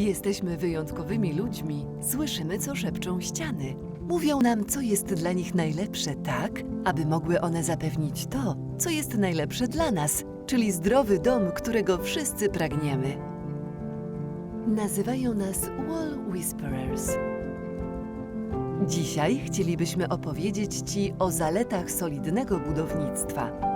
Jesteśmy wyjątkowymi ludźmi. Słyszymy, co szepczą ściany. Mówią nam, co jest dla nich najlepsze, tak, aby mogły one zapewnić to, co jest najlepsze dla nas, czyli zdrowy dom, którego wszyscy pragniemy. Nazywają nas Wall Whisperers. Dzisiaj chcielibyśmy opowiedzieć Ci o zaletach solidnego budownictwa.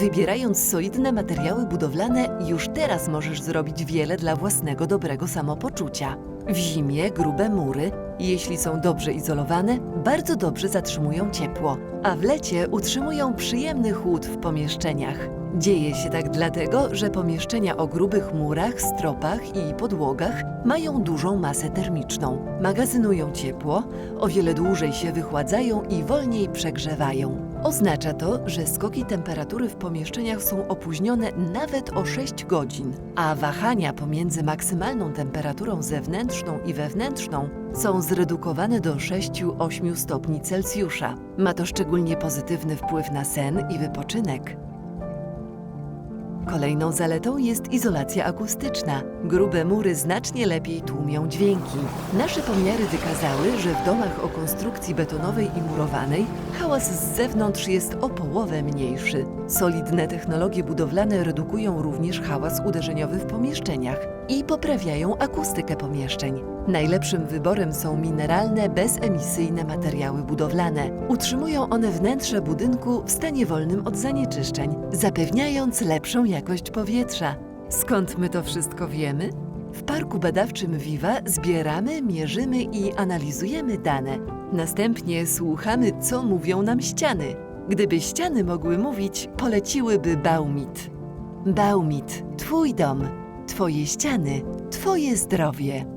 Wybierając solidne materiały budowlane, już teraz możesz zrobić wiele dla własnego dobrego samopoczucia. W zimie grube mury, jeśli są dobrze izolowane, bardzo dobrze zatrzymują ciepło, a w lecie utrzymują przyjemny chłód w pomieszczeniach. Dzieje się tak dlatego, że pomieszczenia o grubych murach, stropach i podłogach mają dużą masę termiczną. Magazynują ciepło, o wiele dłużej się wychładzają i wolniej przegrzewają. Oznacza to, że skoki temperatury w pomieszczeniach są opóźnione nawet o 6 godzin, a wahania pomiędzy maksymalną temperaturą zewnętrzną i wewnętrzną są zredukowane do 6-8 stopni Celsjusza. Ma to szczególnie pozytywny wpływ na sen i wypoczynek. Kolejną zaletą jest izolacja akustyczna. Grube mury znacznie lepiej tłumią dźwięki. Nasze pomiary wykazały, że w domach o konstrukcji betonowej i murowanej hałas z zewnątrz jest o połowę mniejszy. Solidne technologie budowlane redukują również hałas uderzeniowy w pomieszczeniach i poprawiają akustykę pomieszczeń. Najlepszym wyborem są mineralne, bezemisyjne materiały budowlane. Utrzymują one wnętrze budynku w stanie wolnym od zanieczyszczeń, zapewniając lepszą jakość powietrza. Skąd my to wszystko wiemy? W parku badawczym Viva zbieramy, mierzymy i analizujemy dane. Następnie słuchamy, co mówią nam ściany. Gdyby ściany mogły mówić, poleciłyby Baumit. Baumit, twój dom, twoje ściany, twoje zdrowie.